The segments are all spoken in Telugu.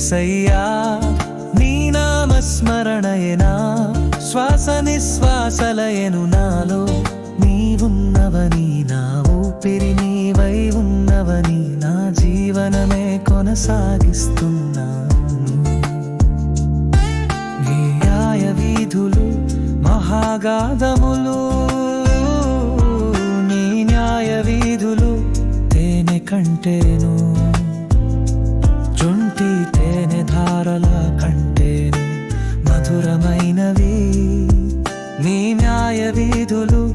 ఏసయ్యా నీ నామస్మరణయనా శ్వాస నిశ్వాసలయను నాలో. నీవున్నవని నా ఊపిరి నీవై ఉన్నవని నా జీవనమే కొనసాగిస్తున్నాను న్యాయ వీధులు మహాగాధములు నీ న్యాయ వీధులు తేనె కంటేను. ధారల కంటేను మధురమైనవి. నీ న్యాయ వీధులు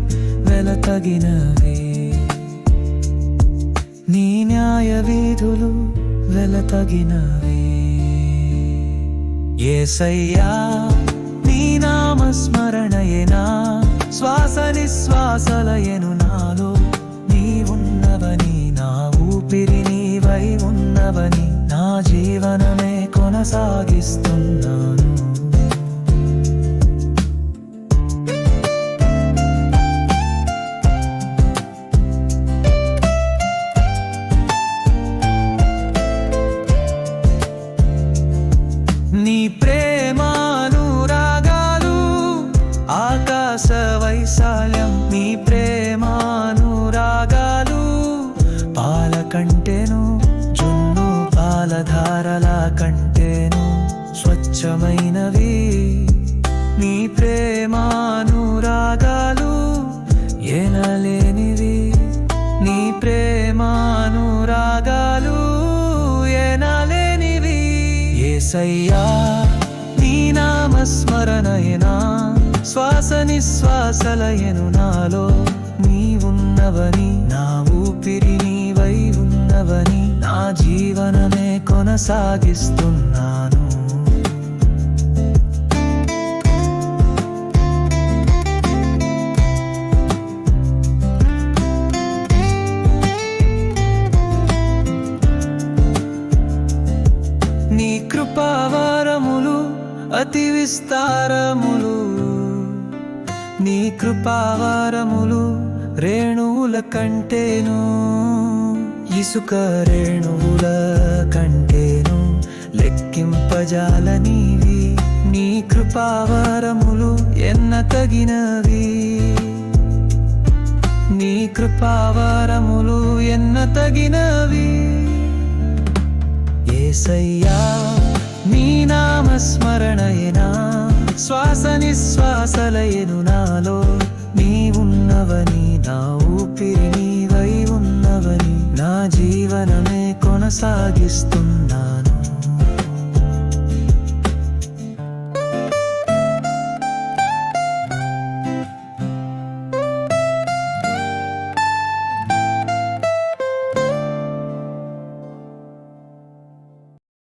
వెలతగినవి. నీ న్యాయ వీధులు వెలతగినవి. ఏసయ్యా నీ నామస్మరణయేనా? శ్వాస నిశ్వాసలయను నాలో. నీ ఉన్నవని నా ఊపిరి నీవై ఉన్నవని నా జీవనమే. సాగిస్తున్నాను స్వచ్ఛమైనవి నీ ప్రేమానురాగాలు ఎనలేనివి. నీ ప్రేమానురాగాలు ఎనలేనివి. ఏసయ్యా నీ నామస్మరణయనా శ్వాస నిశ్వాసలయను నాలో నీ ఉన్నవని నా ఊపిరి నీవై ఉన్నవని నా జీవనమే కొనసాగిస్తున్నాను. అతి విస్తారములు నీ కృపావారములు రేణువుల కంటేను ఇసుక రేణువుల కంటేను లెక్కింపజాలనీవి నీ కృపావారములు ఎన్న తగినవి. నీ కృపావారములు ఎన్న తగినవి. ఏసయ్యా స్మరణయనా? శ్వాస నిశ్వాసలయను నాలో. నీ ఉన్నవని నా ఊపిరి నీవై ఉన్నవని నా జీవనమే కొనసాగిస్తున్నా.